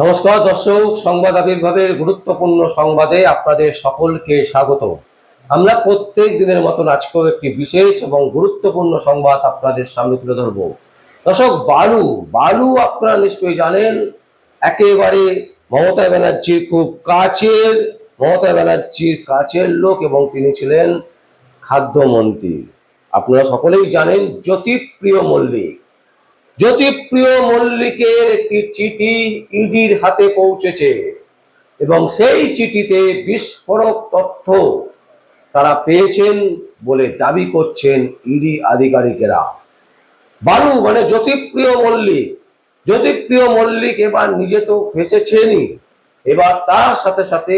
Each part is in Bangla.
নমস্কার, দর্শক, সংবাদ আবির্ভাবের গুরুত্বপূর্ণ সংবাদে আপনাদের সকলকে স্বাগত। আমরা প্রত্যেক দিনের মতন আজকেও একটি বিশেষ এবং গুরুত্বপূর্ণ সংবাদ আপনাদের সামনে তুলে ধরব। দর্শক, বালু বালু আপনারা নিশ্চয়ই জানেন, একেবারে মমতা ব্যানার্জির খুব কাছের, মমতা ব্যানার্জির কাছের লোক এবং তিনি ছিলেন খাদ্যমন্ত্রী। আপনারা সকলেই জানেন, জ্যোতিপ্রিয় মল্লিক। জ্যোতিপ্রিয় মল্লিকের একটি চিঠি ইডির হাতে পৌঁছেছে এবং সেই চিঠিতে বিস্ফোরক তথ্য তারা পেয়েছেন বলে দাবি করছেন ইডি আধিকারিকেরা। বালু মানে জ্যোতিপ্রিয় মল্লিক। জ্যোতিপ্রিয় মল্লিক এবার নিজে তো ফেসেছেনই। এবার তার সাথে সাথে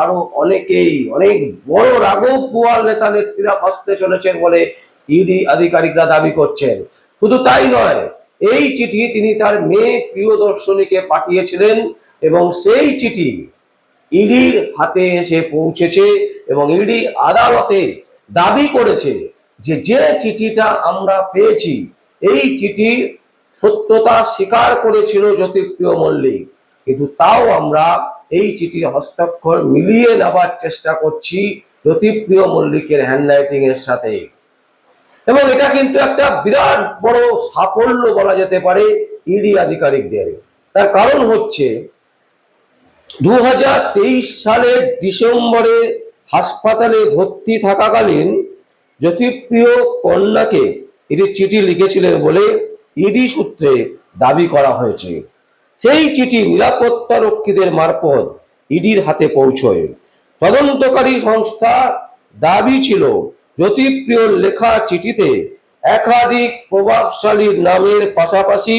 আরও অনেকেই, অনেক বড় রাঘব বোয়াল নেতা নেত্রীরা ফাঁসতে চলেছেন বলে ইডি আধিকারিকরা দাবি করছেন। শুধু তাই নয় এই চিঠি তিনি তার মেয়ে প্রিয়দর্শনীকে পাঠিয়েছিলেন এবং সেই চিঠি ইডির হাতে এসে পৌঁছেছে এবং ইডি আদালতে দাবি করেছে যে যে চিঠিটা আমরা পেয়েছি, এই চিঠির সত্যতা স্বীকার করেছিল জ্যোতিপ্রিয় মল্লিক। কিন্তু তাও আমরা এই চিঠির হস্তাক্ষর মিলিয়ে নেবার চেষ্টা করছি জ্যোতিপ্রিয় মল্লিকের হ্যান্ডরাইটিং এর সাথে। এবং এটা কিন্তু একটা বিরাট বড় সাফল্য বলা যেতে পারে ইডি আধিকারিকদের। তার কারণ হচ্ছে দু সালের ডিসেম্বরে হাসপাতালে ভর্তি থাকাকালীন জ্যোতিপ্রিয় কন্যাকে এটি চিঠি লিখেছিলেন বলে ইডি সূত্রে দাবি করা হয়েছে। সেই চিঠি নিরাপত্তা রক্ষীদের মারফত ইডির হাতে পৌঁছয়। তদন্তকারী সংস্থা দাবি ছিল জ্যোতিপ্রিয়র লেখা চিঠিতে একাধিক প্রভাবশালী নামের পাশাপাশি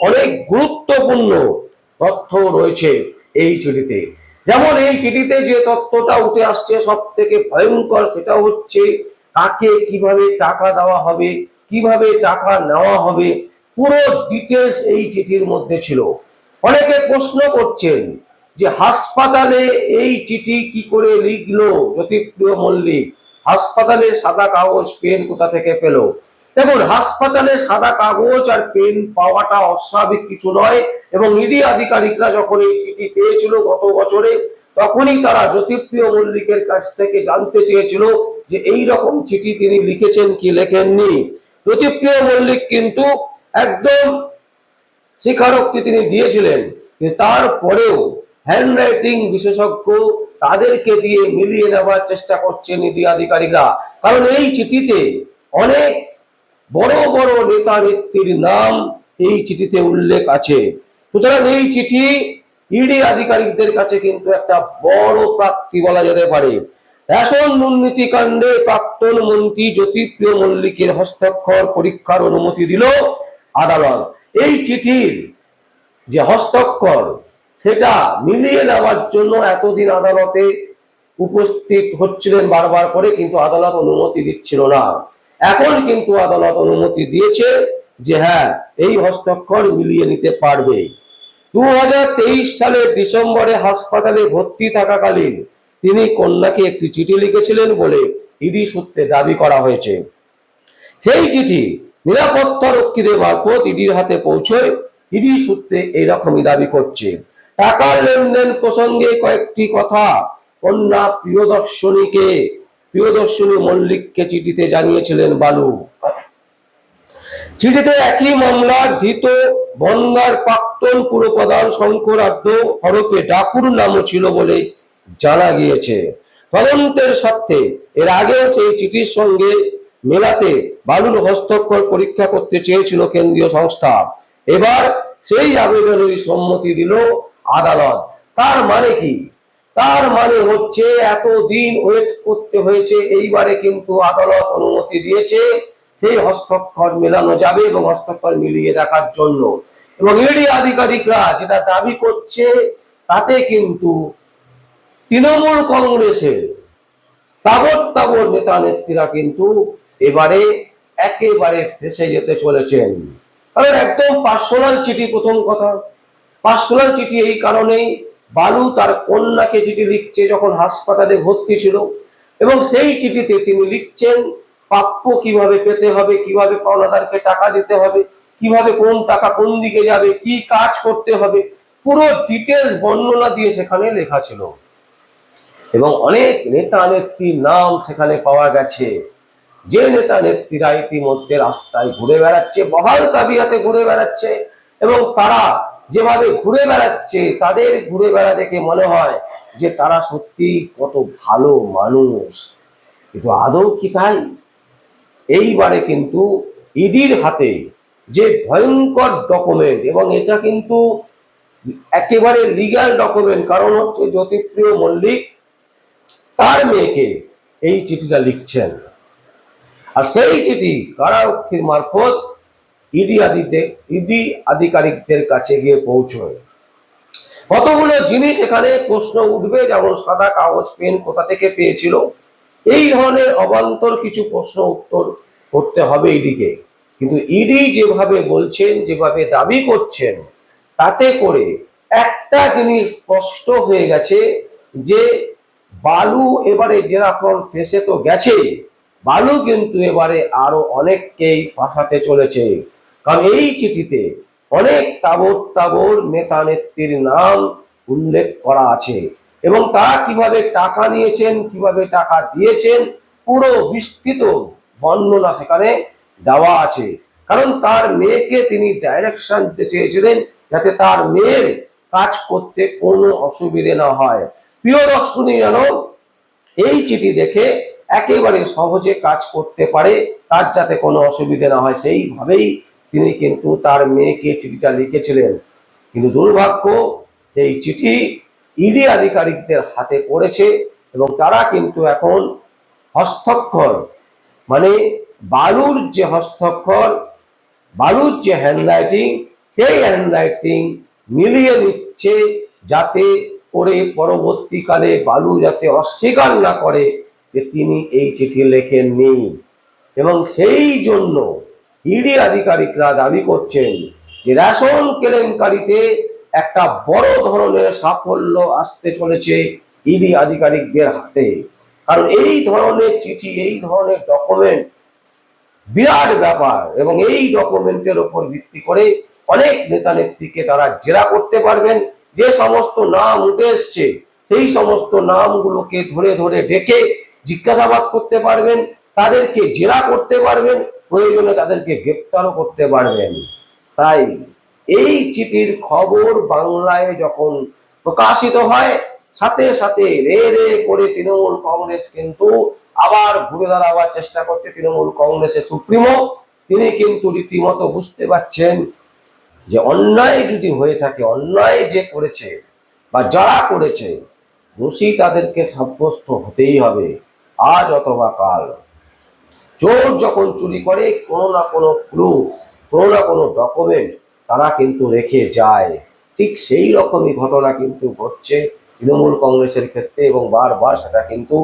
অনেক গুরুত্বপূর্ণ তথ্য রয়েছে এই চিঠিতে। যেমন এই চিঠিতে যে তথ্যটা উঠে আসছে সব থেকে ভয়ঙ্কর সেটা হচ্ছে কাকে কীভাবে টাকা দেওয়া হবে, কীভাবে টাকা নেওয়া হবে, পুরো ডিটেলস এই চিঠির মধ্যে ছিল। অনেকে প্রশ্ন করছেন যে হাসপাতালে এই চিঠি কি করে লিখলো জ্যোতিপ্রিয় মল্লিক? হাসপাতালে সাদা কাগজ, পেন কোথা থেকে পেল? দেখুন, হাসপাতালে সাদা কাগজ আর পেন পাওয়াটা অস্বাভাবিক কিছু নয় এবং ইডি আধিকারিকরা যখন এই চিঠি পেয়েছিল গত বছরে, তখনই তারা জ্যোতিপ্রিয় মল্লিকের কাছ থেকে জানতে চেয়েছিল যে এই রকম চিঠি তিনি লিখেছেন কি লেখেননি। জ্যোতিপ্রিয় মল্লিক কিন্তু একদম স্বীকারোক্তি তিনি দিয়েছিলেন তারপরেও হ্যান্ডরাইটিং বিশেষজ্ঞ তাদেরকে দিয়ে মিলিয়ে নেওয়ার চেষ্টা করছেন ইডি আধিকারিকরা। কারণ এই চিঠিতে অনেক বড় বড় নেতা নেত্রীর নাম এই চিঠিতে উল্লেখ আছে। সুতরাং এই চিঠি ইডি আধিকারিকদের কাছে কিন্তু একটা বড় প্রাপ্তি বলা যেতে পারে। রেশন দুর্নীতি কাণ্ডে প্রাক্তন মন্ত্রী জ্যোতিপ্রিয় মল্লিকের হস্তাক্ষর পরীক্ষার অনুমতি দিল আদালত। এই চিঠির যে হস্তাক্ষর সেটা মিলিয়ে নেওয়ার জন্য এতদিন আদালতে উপস্থিত হচ্ছিলেন বারবার করে, কিন্তু আদালত অনুমতি দিচ্ছিল না। এখন কিন্তু আদালত অনুমতি দিয়েছে যে হ্যাঁ এই হস্তাক্ষর মিলিয়ে নিতে পারবে। দু সালের ডিসেম্বরে হাসপাতালে ভর্তি থাকাকালীন তিনি কন্যাকে একটি চিঠি লিখেছিলেন বলে ইডি সূত্রে দাবি করা হয়েছে। সেই চিঠি নিরাপত্তা রক্ষীদের মারফত ইডির হাতে পৌঁছয়, ইডি সূত্রে এইরকমই দাবি করছে। টাকার লেনদেন প্রসঙ্গে কয়েকটি কথা কন্যা প্রিয়দর্শনীকে, প্রিয়দর্শনী মল্লিককে চিঠিতে জানিয়েছিলেন বালু। চিঠিতে একই মামলার ধৃত বনগার প্রাক্তন পুরপ্রধান শঙ্কর আদ্য হরপে ডাকুর নামও ছিল বলে জানা গিয়েছে। তদন্তের স্বার্থে এর আগেও সেই চিঠির সঙ্গে মেলাতে বালুর হস্তক্ষর পরীক্ষা করতে চেয়েছিল কেন্দ্রীয় সংস্থা। এবার সেই আবেদনের সম্মতি দিল আদালত। তার মানে কি? তার মানে হচ্ছে এতদিন ওয়েট করতে হয়েছে, এইবারে কিন্তু আদালত অনুমতি দিয়েছে, সেই হস্তক্ষর মেলানো যাবে এবং হস্তক্ষর মিলিয়ে দেখার জন্য। এবং ইডি আধিকারিকরা যেটা দাবি করছে, তাতে কিন্তু তৃণমূল কংগ্রেসের তাবর তাবর নেতা নেত্রীরা কিন্তু এবারে একেবারে ফেসে যেতে চলেছেন। কারণ একদম পার্সোনাল চিঠি প্রথম কথা। পার্সোনাল চিঠি এই কারণেই বালু তার কন্যাকে চিঠি লিখছে যখন হাসপাতালে ভর্তি ছিল। এবং সেই চিঠিতে তিনি লিখছেন, প্রাপ্য কীভাবে পেতে হবে, কীভাবে পাওনাদারকে টাকা দিতে হবে, কীভাবে কোন টাকা কোন দিকে যাবে, কি কাজ করতে হবে, পুরো ডিটেলস বর্ণনা দিয়ে সেখানে লেখা ছিল। এবং অনেক নেতা নেত্রীর নাম সেখানে পাওয়া গেছে। যে নেতা নেত্রীরা ইতিমধ্যে রাস্তায় ঘুরে বেড়াচ্ছে, বহাল তাবিয়াতে ঘুরে বেড়াচ্ছে এবং তারা যেভাবে ঘুরে বেড়াচ্ছে, তাদের ঘুরে বেড়া দেখে মনে হয় যে তারা সত্যি কত ভালো মানুষ। কিন্তু আদৌ কি তাই? এইবারে কিন্তু ইডির হাতে যে ভয়ঙ্কর ডকুমেন্ট এবং এটা কিন্তু একেবারে লিগ্যাল ডকুমেন্ট কারণ হচ্ছে জ্যোতিপ্রিয় মল্লিক তার মেয়েকে এই চিঠিটা লিখছেন। আর সেই চিঠি কারারক্ষীর মারফত ইডি আদিতে, ইডি আধিকারিকদের কাছে গিয়ে পৌঁছয়। কতগুলো জিনিস এখানে প্রশ্ন উঠবে, যেমন সাদা কাগজ, পেন কোথা থেকে পেয়েছিল? এই ধরনের অবান্তর কিছু প্রশ্ন উত্তর করতে হবে ইডিকে। কিন্তু ইডি যেভাবে বলছেন, যেভাবে দাবি করছেন, তাতে করে একটা জিনিস স্পষ্ট হয়ে গেছে যে বালু এবারে যেরকম ফেসে তো গেছে বালু কিন্তু এবারে আরও অনেককেই ফাঁসাতে চলেছে। কারণ এই চিঠিতে অনেক তাবর তাবর নেতা নেত্রীর নাম উল্লেখ করা আছে। এবং তারা কীভাবে টাকা নিয়েছেন, কীভাবে টাকা দিয়েছেন, পুরো বিস্তৃত বর্ণনা সেখানে দেওয়া আছে। কারণ তার মেয়েকে তিনি ডাইরেকশন দিতে চেয়েছিলেন যাতে তার মেয়ের কাজ করতে কোনো অসুবিধে না হয়। প্রিয় দর্শনী, যেন এই চিঠি দেখে একেবারে সহজে কাজ করতে পারে, তার যাতে কোনো অসুবিধে না হয়, সেইভাবেই তিনি কিন্তু তার মেয়েকে চিঠিটা লিখেছিলেন। কিন্তু দুর্ভাগ্য, সেই চিঠি ইডি আধিকারিকদের হাতে পড়েছে এবং তারা কিন্তু এখন হস্তক্ষর। মানে বালুর যে হস্তক্ষর, বালুর যে হ্যান্ডরাইটিং সেই হ্যান্ডরাইটিং মিলিয়ে নিচ্ছে যাতে করে পরবর্তীকালে বালু যাতে অস্বীকার না করে যে তিনি এই চিঠি লেখেননি। এবং সেই জন্য ইডি আধিকারিকরা দাবি করছেন যে রেশন কেলেঙ্কারিতে একটা বড় ধরনের সাফল্য আসতে চলেছে ইডি আধিকারিকদের হাতে। কারণ এই ধরনের চিঠি, এই ধরনের ডকুমেন্ট বিরাট ব্যাপার এবং এই ডকুমেন্টের উপর ভিত্তি করে অনেক নেতা নেত্রীকে তারা জেরা করতে পারবেন। যে সমস্ত নাম উঠে এসছে, সেই সমস্ত নামগুলোকে ধরে ধরে ডেকে জিজ্ঞাসাবাদ করতে পারবেন, তাদেরকে জেরা করতে পারবেন। প্রয়োজনে তাদেরকে গ্রেপ্তারও করতে পারবেন। তাই এই চিঠির খবর বাংলায় যখন প্রকাশিত হয়, সাথে সাথে রে রে করে তৃণমূল কংগ্রেস কিন্তু আবার ঘুরে দাঁড়াবার চেষ্টা করছে তৃণমূল কংগ্রেসের সুপ্রিমো। তিনি কিন্তু রীতিমতো বুঝতে পারছেন যে অন্যায় যদি হয়ে থাকে, অন্যায় যে করেছে বা যারা করেছে, দোষী তাদেরকে সাব্যস্ত হতেই হবে। আজ অথবা কাল। চোর যখন চুরি করে, কোনো না কোনো ক্লু কোনো না কোনো ডকুমেন্ট তারা কিন্তু রেখে যায়। ঠিক সেই রকমই ঘটনা কিন্তু ঘটছে তৃণমূল কংগ্রেসের ক্ষেত্রে এবং বারবার সেটা কিন্তু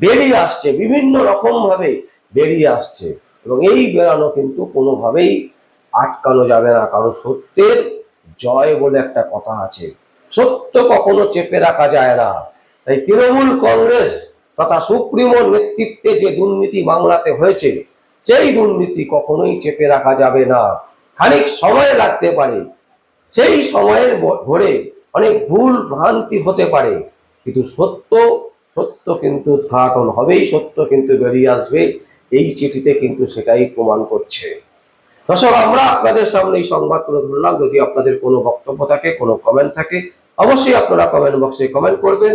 বেরিয়ে আসছে, বিভিন্ন রকম ভাবে বেরিয়ে আসছে এবং এই বেরানো কিন্তু কোনোভাবেই আটকানো যাবে না। কারণ সত্যের জয় বলে একটা কথা আছে। সত্য কখনো চেপে রাখা যায় না। তাই তৃণমূল কংগ্রেস তথা সুপ্রিমোর নেতৃত্বে যে দুর্নীতি বাংলাতে হয়েছে, সেই দুর্নীতি কখনোই চেপে রাখা যাবে না। খানিক সময় লাগতে পারে। সেই সময়ের ভরে অনেক ভুল ভ্রান্তি হতে পারে। কিন্তু সত্য সত্য কিন্তু উদ্ঘাটন হবেই, সত্য কিন্তু বেরিয়ে আসবে। এই চিঠিতে কিন্তু সেটাই প্রমাণ করছে। দর্শক, আমরা আপনাদের সামনে এই সংবাদ তুলে ধরলাম। যদি আপনাদের কোনো বক্তব্য থাকে, কোনো কমেন্ট থাকে, অবশ্যই আপনারা কমেন্ট বক্সে কমেন্ট করবেন।